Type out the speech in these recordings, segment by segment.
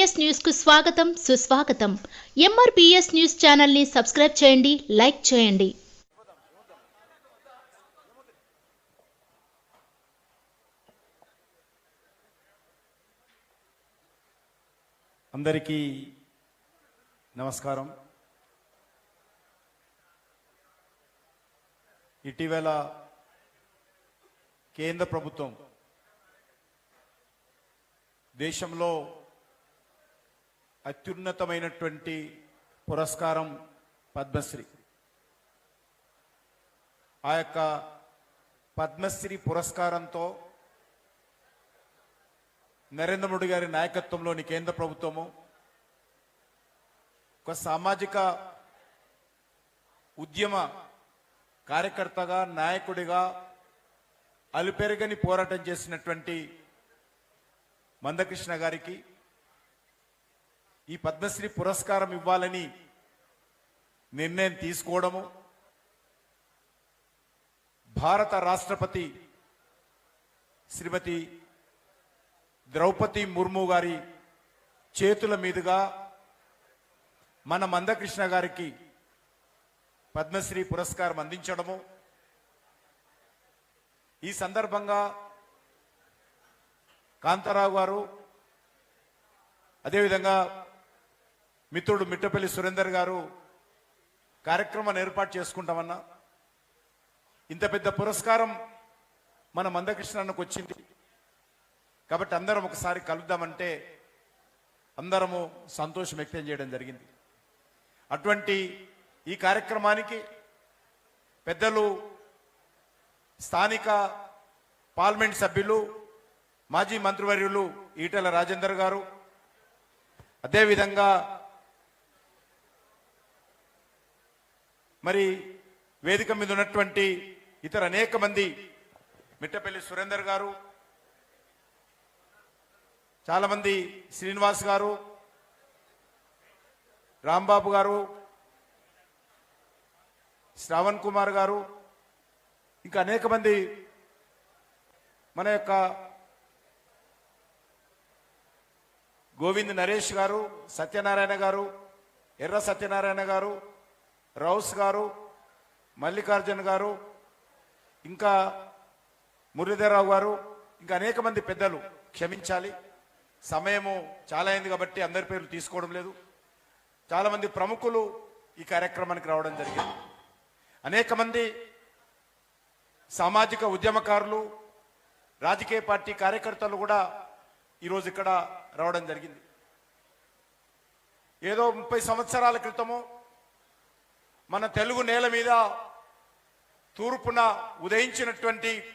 ఎంఆర్పిఎస్ న్యూస్కు స్వాగతం సుస్వాగతం. ఎంఆర్పిఎస్ న్యూస్ ఛానల్ని సబ్స్క్రైబ్ చేయండి లైక్ చేయండి. అందరికీ నమస్కారం. ఇటీవల కేంద్ర ప్రభుత్వం దేశంలో అత్యున్నతమైనటువంటి పురస్కారం పద్మశ్రీ. ఆ యొక్క పద్మశ్రీ పురస్కారంతో నరేంద్ర మోడీ గారి నాయకత్వంలోని కేంద్ర ప్రభుత్వము ఒక సామాజిక ఉద్యమ కార్యకర్తగా నాయకుడిగా అలుపెరగని పోరాటం చేసినటువంటి మందకృష్ణ గారికి ఈ పద్మశ్రీ పురస్కారం ఇవ్వాలని నిర్ణయం తీసుకోవడము భారత రాష్ట్రపతి శ్రీమతి ద్రౌపది ముర్ము గారి చేతుల మీదుగా మన మందకృష్ణ గారికి పద్మశ్రీ పురస్కారం అందించడము. ఈ సందర్భంగా కాంతారావు గారు అదేవిధంగా మిత్రుడు మిట్టపల్లి సురేందర్ గారు కార్యక్రమాన్ని ఏర్పాటు చేసుకుంటామన్నా. ఇంత పెద్ద పురస్కారం మన మందకృష్ణకు వచ్చింది. కాబట్టి అందరం ఒకసారి కలుద్దామంటే అందరము సంతోషం వ్యక్తం చేయడం జరిగింది. అటువంటి ఈ కార్యక్రమానికి పెద్దలు స్థానిక పార్లమెంట్ సభ్యులు మాజీ మంత్రివర్యులు ఈటెల రాజేందర్ గారు అదేవిధంగా మరి వేదిక మీద ఉన్నటువంటి ఇతర అనేక మంది మిట్టపల్లి సురేందర్ గారు చాలామంది శ్రీనివాస్ గారు రాంబాబు గారు శ్రావణ్ కుమార్ గారు ఇంకా అనేక మంది మన యొక్క గోవింద్ నరేష్ గారు సత్యనారాయణ గారు ఎర్ర సత్యనారాయణ గారు రౌస్ గారు మల్లికార్జున్ గారు ఇంకా మురళీధరరావు గారు ఇంకా అనేక మంది పెద్దలు క్షమించాలి. సమయము చాలా అయింది కాబట్టి అందరి పేర్లు తీసుకోవడం లేదు. చాలామంది ప్రముఖులు ఈ కార్యక్రమానికి రావడం జరిగింది. అనేక మంది సామాజిక ఉద్యమకారులు రాజకీయ పార్టీ కార్యకర్తలు కూడా ఈరోజు ఇక్కడ రావడం జరిగింది. ఏదో ముప్పై సంవత్సరాల క్రితము మన తెలుగు నేల మీద తూర్పున ఉదయించినటువంటి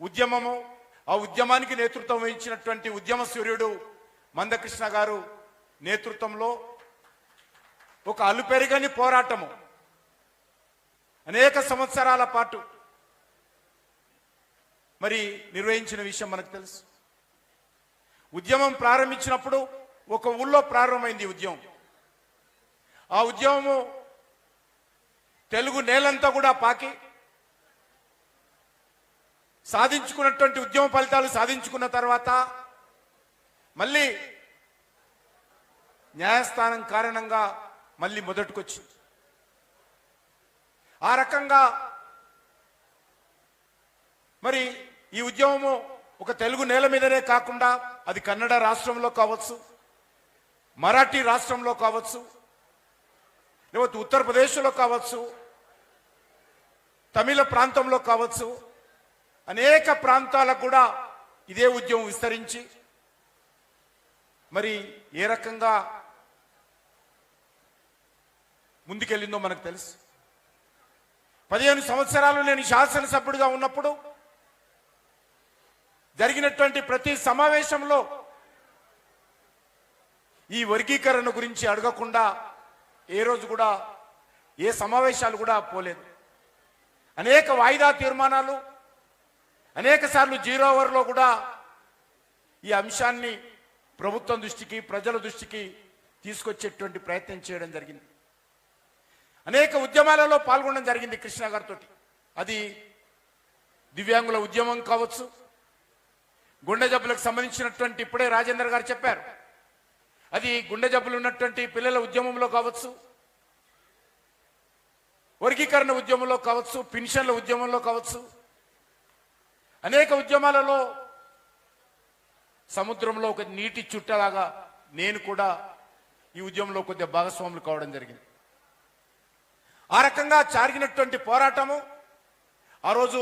ఉద్యమము ఆ ఉద్యమానికి నేతృత్వం వహించినటువంటి ఉద్యమ సూర్యుడు మందకృష్ణ గారు నేతృత్వంలో ఒక అలుపెరగని పోరాటము. అనేక సంవత్సరాల పాటు మరి నిర్వహించిన విషయం మనకు తెలుసు. ఉద్యమం ప్రారంభించినప్పుడు ఒక ఊళ్ళో ప్రారంభమైంది ఉద్యమం. ఆ ఉద్యమము తెలుగు నేలంతా కూడా పాకి. సాధించుకున్నటువంటి ఉద్యమ ఫలితాలు సాధించుకున్న తర్వాత మళ్ళీ న్యాయస్థానం కారణంగా మళ్ళీ మొదటికొచ్చింది. ఆ రకంగా మరి ఈ ఉద్యమము ఒక తెలుగు నేల మీదనే కాకుండా అది కన్నడ రాష్ట్రంలో కావచ్చు మరాఠీ రాష్ట్రంలో కావచ్చు లేకపోతే ఉత్తరప్రదేశ్లో కావచ్చు తమిళ ప్రాంతంలో కావచ్చు అనేక ప్రాంతాలకు కూడా ఇదే ఉద్యమం విస్తరించి మరి ఏ రకంగా ముందుకెళ్ళిందో మనకు తెలుసు. పదిహేను సంవత్సరాలు నేను శాసనసభ్యుడిగా ఉన్నప్పుడు జరిగినటువంటి ప్రతి సమావేశంలో ఈ వర్గీకరణ గురించి అడగకుండా ఏ రోజు కూడా ఏ సమావేశాలు కూడా పోలేదు. అనేక వాయిదా తీర్మానాలు అనేక సార్లు జీరో అవర్లో కూడా ఈ అంశాన్ని ప్రభుత్వం దృష్టికి ప్రజల దృష్టికి తీసుకొచ్చేటువంటి ప్రయత్నం చేయడం జరిగింది. అనేక ఉద్యమాలలో పాల్గొనడం జరిగింది కృష్ణ గారితో అది దివ్యాంగుల ఉద్యమం కావచ్చు. గుండె జబ్బులకు సంబంధించినటువంటి ఇప్పుడే రాజేందర్ గారు చెప్పారు. అది గుండె జబ్బులు ఉన్నటువంటి పిల్లల ఉద్యమంలో కావచ్చు వర్గీకరణ ఉద్యమంలో కావచ్చు పెన్షన్ల ఉద్యమంలో కావచ్చు అనేక ఉద్యమాలలో సముద్రంలో ఒక నీటి చుట్టలాగా నేను కూడా ఈ ఉద్యమంలో కొద్దిగా భాగస్వాములు కావడం జరిగింది. ఆ రకంగా జరిగినటువంటి పోరాటము ఆ రోజు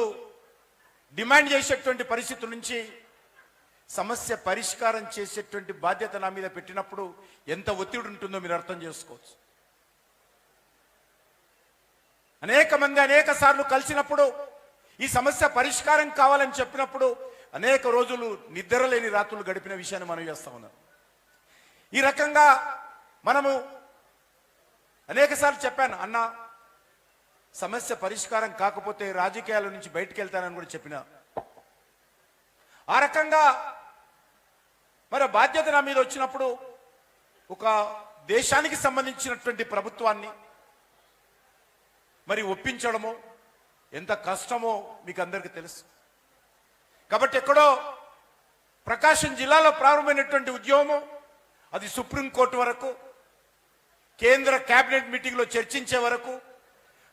డిమాండ్ చేసేటువంటి పరిస్థితుల నుంచి సమస్య పరిష్కారం చేసేటువంటి బాధ్యత నా మీద పెట్టినప్పుడు ఎంత ఒత్తిడి ఉంటుందో మీరు అర్థం చేసుకోవచ్చు. అనేక మంది అనేక సార్లు కలిసినప్పుడు ఈ సమస్య పరిష్కారం కావాలని చెప్పినప్పుడు అనేక రోజులు నిద్రలేని రాత్రులు గడిపిన విషయాన్ని మనం చేస్తా ఉన్నాం. ఈ రకంగా మనము అనేకసార్లు చెప్పాను అన్న సమస్య పరిష్కారం కాకపోతే రాజకీయాల నుంచి బయటికి వెళ్తానని కూడా చెప్పిన. ఆ రకంగా మరి బాధ్యత నా మీద వచ్చినప్పుడు ఒక దేశానికి సంబంధించినటువంటి ప్రభుత్వాన్ని మరి ఒప్పించడము ఎంత కష్టమో మీకు అందరికీ తెలుసు. కాబట్టి ఎక్కడో ప్రకాశం జిల్లాలో ప్రారంభమైనటువంటి ఉద్యమము అది సుప్రీంకోర్టు వరకు కేంద్ర కేబినెట్ మీటింగ్లో చర్చించే వరకు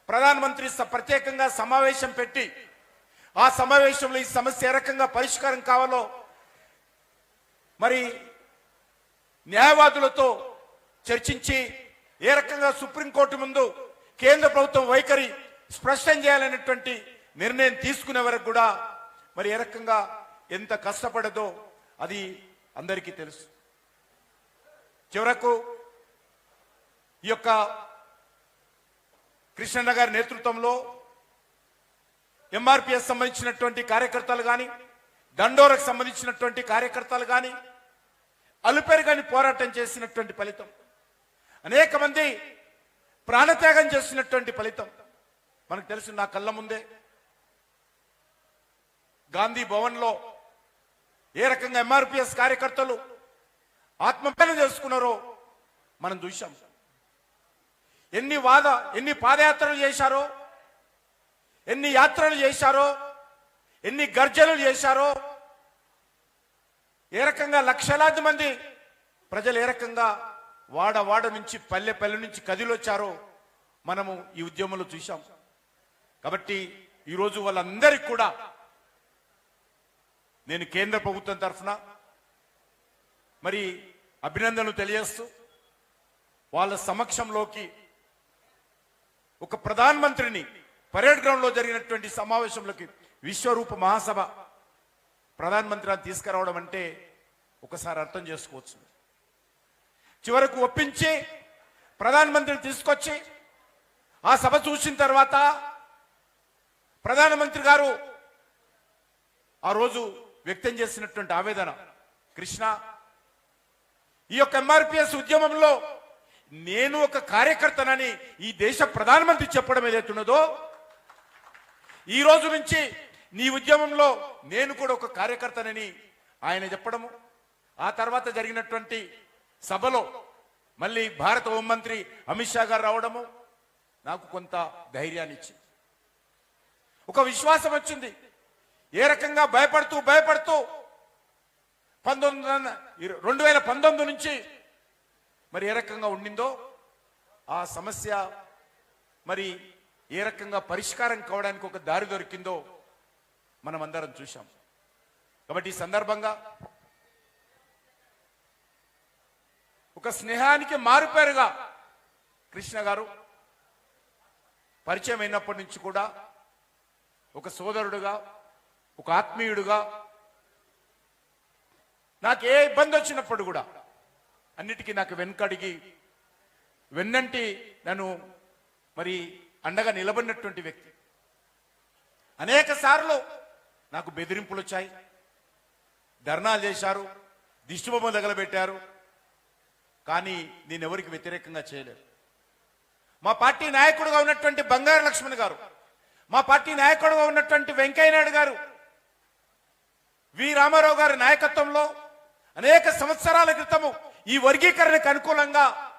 ప్రధానమంత్రి స- ప్రత్యేకంగా సమావేశం పెట్టి ఆ సమావేశంలో ఈ సమస్య ఏ రకంగా పరిష్కారం కావాలో మరి న్యాయవాదులతో చర్చించి ఏ రకంగా సుప్రీంకోర్టు ముందు కేంద్ర ప్రభుత్వం వైఖరి స్పష్టం చేయాలనేటువంటి నిర్ణయం తీసుకునే వరకు కూడా మరి ఏ రకంగా ఎంత కష్టపడదో అది అందరికీ తెలుసు. చివరకు ఈ యొక్క కృష్ణన్న గారి నేతృత్వంలో ఎంఆర్పిఎస్ సంబంధించినటువంటి కార్యకర్తలు కానీ దండోరకు సంబంధించినటువంటి కార్యకర్తలు కానీ అలుపేరు పోరాటం చేసినటువంటి ఫలితం. అనేక మంది ప్రాణత్యాగం చేసినటువంటి ఫలితం. మనకు తెలుసు నా కళ్ళ ముందే గాంధీ భవన్లో ఏ రకంగా ఎంఆర్పిఎస్ కార్యకర్తలు ఆత్మహత్యలు చేసుకున్నారో మనం చూశాం. ఎన్ని వాద ఎన్ని పాదయాత్రలు చేశారో ఎన్ని యాత్రలు చేశారో ఎన్ని గర్జనలు చేశారో ఏ రకంగా లక్షలాది మంది ప్రజలు ఏ రకంగా వాడ వాడ నుంచి పల్లె పల్లె నుంచి కదిలొచ్చారో మనము ఈ ఉద్యమంలో చూశాం. కాబట్టి ఈరోజు వాళ్ళందరికీ కూడా నేను కేంద్ర ప్రభుత్వం తరఫున మరి అభినందనలు తెలియజేస్తూ వాళ్ళ సమక్షంలోకి ఒక ప్రధానమంత్రిని పరేడ్ గ్రౌండ్లో జరిగినటువంటి సమావేశంలోకి విశ్వరూప మహాసభ ప్రధానమంత్రి తీసుకురావడం అంటే ఒకసారి అర్థం చేసుకోవచ్చు. చివరకు ఒప్పించి ప్రధానమంత్రిని తీసుకొచ్చి ఆ సభ చూసిన తర్వాత ప్రధానమంత్రి గారు ఆ రోజు వ్యక్తం చేసినటువంటి ఆవేదన కృష్ణ ఈ యొక్క ఎంఆర్పిఎస్ ఉద్యమంలో నేను ఒక కార్యకర్తనని ఈ దేశ ప్రధానమంత్రి చెప్పడం ఏదైతున్నదో ఈ రోజు నుంచి నీ ఉద్యమంలో నేను కూడా ఒక కార్యకర్తనని ఆయన చెప్పడము. ఆ తర్వాత జరిగినటువంటి సభలో మళ్ళీ భారత హోంమంత్రి అమిత్ షా గారు రావడము నాకు కొంత ధైర్యాన్ని ఇచ్చింది. ఒక విశ్వాసం వచ్చింది. ఏ రకంగా భయపడుతూ భయపడుతూ పంతొమ్మిది రెండు వేల పంతొమ్మిది నుంచి మరి ఏ రకంగా ఉండిందో ఆ సమస్య మరి ఏ రకంగా పరిష్కారం కావడానికి ఒక దారి దొరికిందో మనం అందరం చూశాం. కాబట్టి ఈ సందర్భంగా ఒక స్నేహానికి మారిపోయారుగా కృష్ణ గారు పరిచయం అయినప్పటి నుంచి కూడా ఒక సోదరుడుగా ఒక ఆత్మీయుడుగా నాకు ఏ ఇబ్బంది వచ్చినప్పుడు కూడా అన్నిటికీ నాకు వెనుకడిగి వెన్నంటి నన్ను మరి అండగా నిలబడినటువంటి వ్యక్తి. అనేక సార్లు నాకు బెదిరింపులు వచ్చాయి. ధర్నాలు చేశారు. దిష్టిబొమ్మ తగలబెట్టారు. కానీ నేను ఎవరికి వ్యతిరేకంగా చేయలేదు. మా పార్టీ నాయకుడుగా ఉన్నటువంటి బంగారు లక్ష్మణ్ గారు మా పార్టీ నాయకుడుగా ఉన్నటువంటి వెంకయ్యనాయుడు గారు వి రామారావు గారి నాయకత్వంలో అనేక సంవత్సరాల క్రితము ఈ వర్గీకరణకు అనుకూలంగా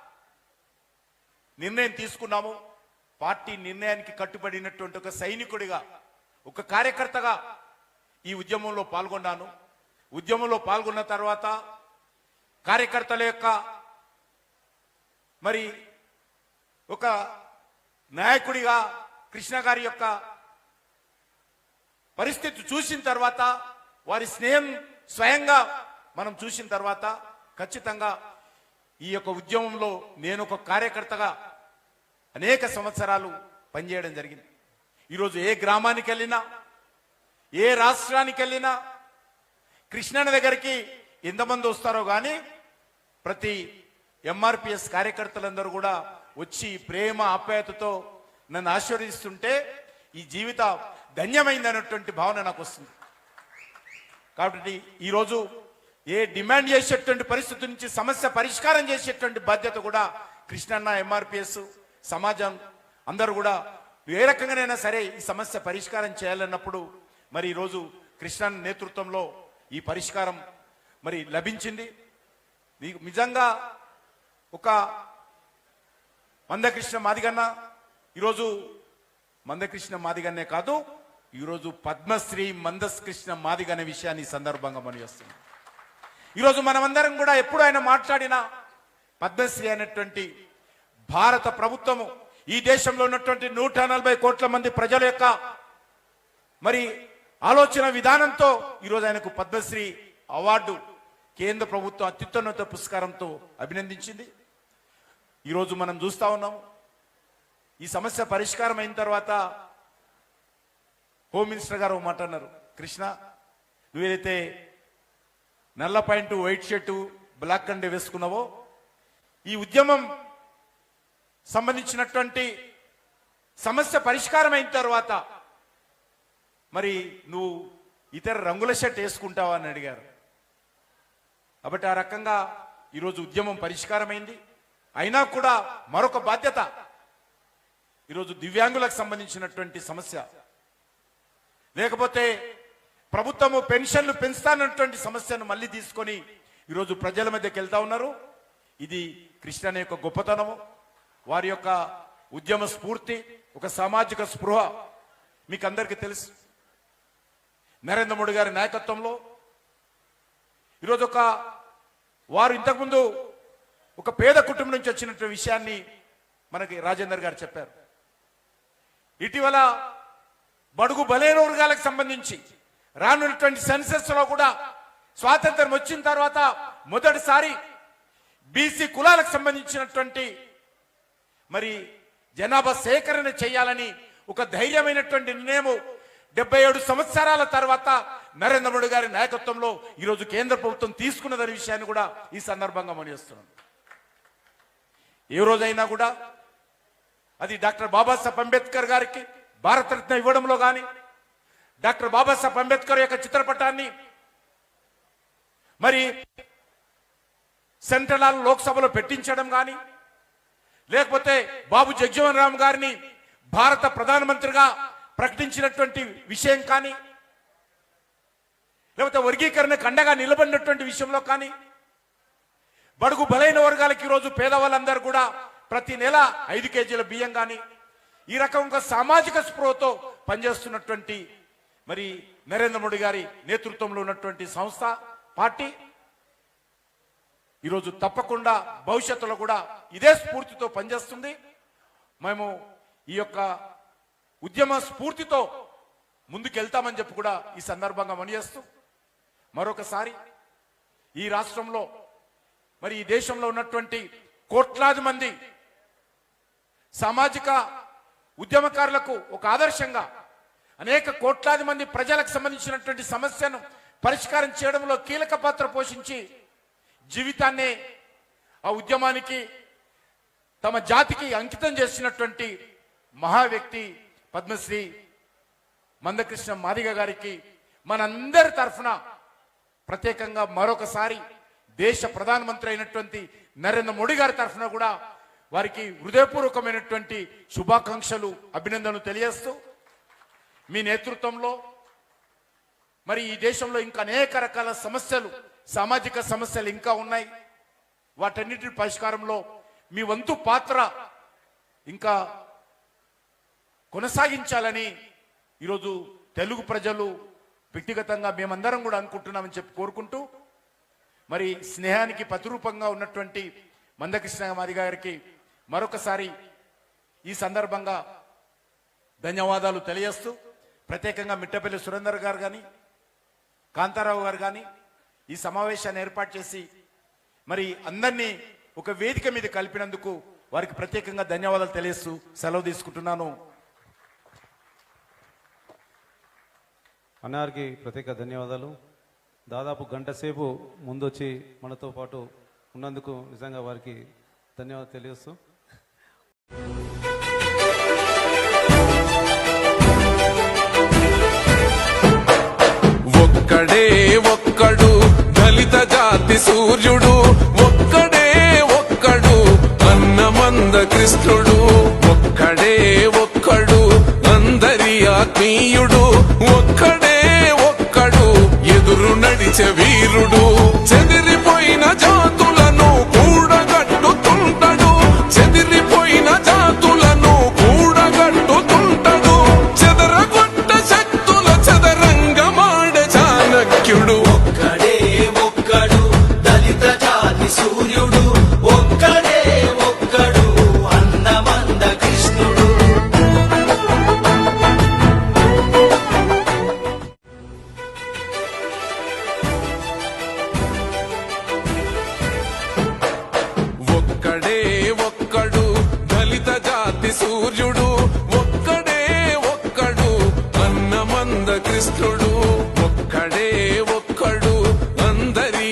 నిర్ణయం తీసుకున్నాము. పార్టీ నిర్ణయానికి కట్టుబడినటువంటి ఒక సైనికుడిగా ఒక కార్యకర్తగా ఈ ఉద్యమంలో పాల్గొన్నాను. ఉద్యమంలో పాల్గొన్న తర్వాత కార్యకర్తల యొక్క మరి ఒక నాయకుడిగా కృష్ణ గారి యొక్క పరిస్థితి చూసిన తర్వాత వారి స్నేహం స్వయంగా మనం చూసిన తర్వాత ఖచ్చితంగా ఈ యొక్క ఉద్యమంలో నేను ఒక కార్యకర్తగా అనేక సంవత్సరాలు పనిచేయడం జరిగింది. ఈరోజు ఏ గ్రామానికి వెళ్ళినా ఏ రాష్ట్రానికి వెళ్ళినా కృష్ణన్న దగ్గరికి ఎంతమంది వస్తారో కానీ ప్రతి ఎంఆర్పిఎస్ కార్యకర్తలందరూ కూడా వచ్చి ప్రేమ ఆప్యాయతతో నన్ను ఆశీర్వదిస్తుంటే ఈ జీవిత ధన్యమైందన్నటువంటి భావన నాకు వస్తుంది కాబట్టి ఈరోజు ఏ డిమాండ్ చేసేటువంటి పరిస్థితి నుంచి సమస్య పరిష్కారం చేసేటువంటి బాధ్యత కూడా కృష్ణన్న ఎంఆర్పిఎస్ సమాజం అందరూ కూడా ఏ రకంగానైనా సరే ఈ సమస్య పరిష్కారం చేయాలన్నప్పుడు మరి ఈరోజు కృష్ణన్ నేతృత్వంలో ఈ పరిష్కారం మరి లభించింది. మీకు నిజంగా ఒక మందకృష్ణ మాదిగన్న ఈరోజు మందకృష్ణ మాదిగన్నే కాదు ఈరోజు పద్మశ్రీ మందకృష్ణ మాదిగ అనే విషయాన్ని సందర్భంగా మనం చేస్తున్నాం. ఈరోజు మనమందరం కూడా ఎప్పుడు ఆయన మాట్లాడినా పద్మశ్రీ అనేటువంటి భారత ప్రభుత్వము ఈ దేశంలో ఉన్నటువంటి నూట నలభై కోట్ల మంది ప్రజల యొక్క మరి ఆలోచన విధానంతో ఈరోజు ఆయనకు పద్మశ్రీ అవార్డు కేంద్ర ప్రభుత్వం అత్యున్నత పురస్కారంతో అభినందించింది. ఈరోజు మనం చూస్తా ఉన్నాం ఈ సమస్య పరిష్కారం అయిన తర్వాత హోమ్ మినిస్టర్ గారు ఒక మాట అన్నారు. కృష్ణ నువ్వేదైతే నల్ల పాయింట్ వైట్ షర్టు బ్లాక్ కండే వేసుకున్నావో ఈ ఉద్యమం సంబంధించినటువంటి సమస్య పరిష్కారం అయిన తర్వాత మరి నువ్వు ఇతర రంగుల షర్ట్ వేసుకుంటావా అని అడిగారు. కాబట్టి ఆ రకంగా ఈరోజు ఉద్యమం పరిష్కారమైంది. అయినా కూడా మరొక బాధ్యత ఈరోజు దివ్యాంగులకు సంబంధించినటువంటి సమస్య. లేకపోతే ప్రభుత్వము పెన్షన్లు పెంచుతానటువంటి సమస్యను మళ్ళీ తీసుకొని ఈరోజు ప్రజల మధ్యకి వెళ్తా ఉన్నారు. ఇది కృష్ణ అనే యొక్క గొప్పతనము. వారి యొక్క ఉద్యమ స్ఫూర్తి ఒక సామాజిక స్పృహ. మీకు అందరికీ తెలుసు. నరేంద్ర మోడీ గారి నాయకత్వంలో ఈరోజు ఒక వారు ఇంతకుముందు ఒక పేద కుటుంబం నుంచి వచ్చినటువంటి విషయాన్ని మనకి రాజేందర్ గారు చెప్పారు. ఇటీవల బడుగు బలైన వర్గాలకు సంబంధించి రానున్నటువంటి సెన్సెస్లో కూడా స్వాతంత్రం వచ్చిన తర్వాత మొదటిసారి బీసీ కులాలకు సంబంధించినటువంటి మరి జనాభా సేకరణ చేయాలని ఒక ధైర్యమైనటువంటి నిర్ణయం డెబ్బై ఏడు సంవత్సరాల తర్వాత నరేంద్ర మోడీ గారి నాయకత్వంలో ఈరోజు కేంద్ర ప్రభుత్వం తీసుకున్నదనే విషయాన్ని కూడా ఈ సందర్భంగా మనిస్తున్నాను ఏ రోజైనా కూడా అది డాక్టర్ బాబాసాహెబ్ అంబేద్కర్ గారికి భారతరత్న ఇవ్వడంలో కానీ డాక్టర్ బాబాసాహెబ్ అంబేద్కర్ యొక్క చిత్రపటాన్ని మరి సెంట్రల్ లోక్సభలో పెట్టించడం కానీ లేకపోతే బాబు జగ్జీవన్ రామ్ గారిని భారత ప్రధానమంత్రిగా ప్రకటించినటువంటి విషయం కానీ లేకపోతే వర్గీకరణకు అండగా నిలబడినటువంటి విషయంలో కానీ బడుగు బలైన వర్గాలకి ఈరోజు పేదవాళ్ళందరూ కూడా ప్రతి నెల ఐదు కేజీల బియ్యం కానీ ఈ రకంగా సామాజిక స్పృహతో పనిచేస్తున్నటువంటి మరి నరేంద్ర మోడీ గారి నేతృత్వంలో ఉన్నటువంటి సంస్థ పార్టీ ఈరోజు తప్పకుండా భవిష్యత్తులో కూడా ఇదే స్ఫూర్తితో పనిచేస్తుంది. మేము ఈ యొక్క ఉద్యమ స్ఫూర్తితో ముందుకెళ్తామని చెప్పి కూడా ఈ సందర్భంగా మనిచేస్తూ మరొకసారి ఈ రాష్ట్రంలో మరి ఈ దేశంలో ఉన్నటువంటి కోట్లాది మంది సామాజిక ఉద్యమకారులకు ఒక ఆదర్శంగా అనేక కోట్లాది మంది ప్రజలకు సంబంధించినటువంటి సమస్యను పరిష్కారం చేయడంలో కీలక పాత్ర పోషించి జీవితాన్ని ఆ ఉద్యమానికి తమ జాతికి అంకితం చేసినటువంటి మహా వ్యక్తి పద్మశ్రీ మందకృష్ణ మాదిగ గారికి మనందరి తరఫున ప్రత్యేకంగా మరొకసారి దేశ ప్రధానమంత్రి అయినటువంటి నరేంద్ర మోడీ గారి తరఫున కూడా వారికి హృదయపూర్వకమైనటువంటి శుభాకాంక్షలు అభినందనలు తెలియజేస్తూ మీ నేతృత్వంలో మరి ఈ దేశంలో ఇంకా అనేక రకాల సమస్యలు సామాజిక సమస్యలు ఇంకా ఉన్నాయి. వాటన్నిటి పరిష్కారంలో మీ వంతు పాత్ర ఇంకా కొనసాగించాలని ఈరోజు తెలుగు ప్రజలు వ్యక్తిగతంగా మేమందరం కూడా అనుకుంటున్నామని చెప్పి కోరుకుంటూ మరి స్నేహానికి ప్రతిరూపంగా ఉన్నటువంటి మందకృష్ణ మాది గారికి మరొకసారి ఈ సందర్భంగా ధన్యవాదాలు తెలియజేస్తూ ప్రత్యేకంగా మిట్టపల్లి సురేందర్ గారు కానీ కాంతారావు గారు కానీ ఈ సమావేశాన్ని ఏర్పాటు చేసి మరి అందరినీ ఒక వేదిక మీద కలిపినందుకు వారికి ప్రత్యేకంగా ధన్యవాదాలు తెలియస్తూ సెలవు తీసుకుంటున్నాను. అన్నారికి ప్రత్యేక ధన్యవాదాలు. దాదాపు గంట సేపు ముందొచ్చి మనతో పాటు ఉన్నందుకు నిజంగా వారికి ధన్యవాదాలు తెలియస్తూ ఒక్కడే ఒక్కడు దళిత జాతి సూర్యుడు. ఒక్కడే ఒక్కడు అన్నమంద కృష్ణుడు వీరుడు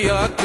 me up,